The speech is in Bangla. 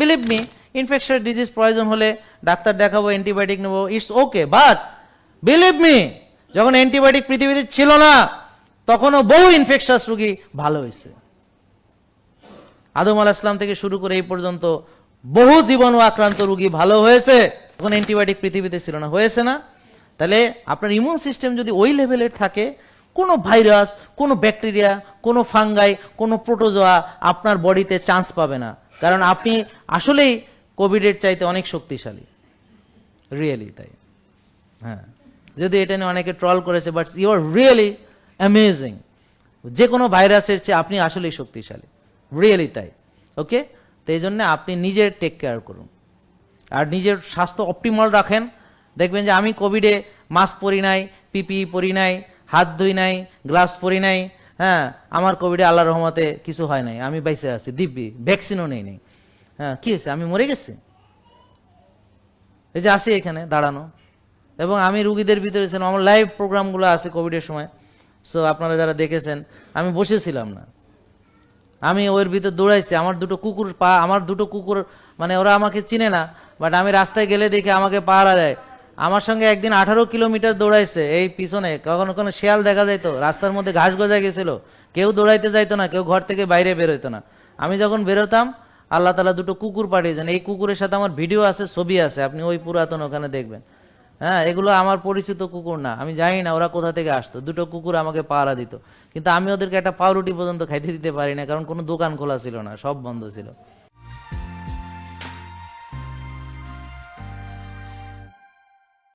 বিলিভ মি ইনফেকশন ডিজিজ প্রয়োজন হলে ডাক্তার দেখাবো অ্যান্টিবায়োটিক নেব it's okay but believe me যখন অ্যান্টিবায়োটিক পৃথিবীতে ছিল না, তখনও বহু ইনফেকশাস রুগী ভালো হয়েছে। আদম আলাহ ইসলাম থেকে শুরু করে এই পর্যন্ত বহু জীবাণু আক্রান্ত রুগী ভালো হয়েছে, তখন অ্যান্টিবায়োটিক পৃথিবীতে ছিল না, হয়েছে না। তাহলে আপনার ইমিউন সিস্টেম যদি ওই লেভেলের থাকে, কোনো ভাইরাস কোনো ব্যাকটেরিয়া কোনো ফাঙ্গাই কোনো প্রোটোজোয়া আপনার বডিতে চান্স পাবে না। কারণ আপনি আসলেই কোভিডের চাইতে অনেক শক্তিশালী। রিয়েলি তাই। হ্যাঁ। যদি এটা নিয়ে অনেকে ট্রল করেছে but you are really amazing যে কোনো ভাইরাসের চেয়ে আপনি আসলেই শক্তিশালী। রিয়েলি তাই। ওকে তো এই জন্য আপনি নিজের টেক কেয়ার করুন। আর নিজের স্বাস্থ্য অপটিমাল রাখেন। দেখবেন যে আমি কোভিডে মাস্ক পরি নাই পিপি পরি নাই, হাত ধুই নাই গ্লাভস পরি নাই হ্যাঁ আমার কোভিডে আল্লাহ রহমতে কিছু হয় নাই। আমি বাইসে আছি, দিব্যি ভ্যাকসিনও নেই নেই। হ্যাঁ কি হয়েছে? আমি মরে গেছি। এই যে আসি এখানে, দাঁড়ানো। এবং আমি রুগীদের ভিতরে ছিলাম, আমার লাইভ প্রোগ্রামগুলো আছে কোভিডের সময়। সো আপনারা যারা দেখেছেন, আমি বসেছিলাম না। আমি ওর ভিতর দৌড়াইছি, আমার দুটো কুকুর পা, আমার দুটো কুকুর মানে ওরা আমাকে চিনে না বাট আমি রাস্তায় গেলে দেখে আমাকে পাহারা দেয়। আমার সঙ্গে একদিন আঠারো কিলোমিটার দৌড়াইছে, এই পিছনে। কখনো কোনো শেয়াল দেখা যাইতো, রাস্তার মধ্যে ঘাস গজা গেছিল। কেউ দৌড়াইতে যাইতো না, কেউ ঘর থেকে বাইরে বেরোতো না। আমি যখন বেরোতাম, আল্লাহ তালা দুটো কুকুর পাঠিয়েছেন এই কুকুরের সাথে আমার ভিডিও আছে, ছবি আছে, আপনি ওই পুরাতন ওখানে দেখবেন। হ্যাঁ এগুলো আমার পরিচিত কুকুর না। আমি জানি না ওরা কোথা থেকে আসতো। দুটো কুকুর আমাকে পাহারা দিত। কিন্তু আমি ওদেরকে একটা পাউরুটি পর্যন্ত খাইতে দিতে পারি না, কারণ কোনো দোকান খোলা ছিল না, সব বন্ধ ছিল।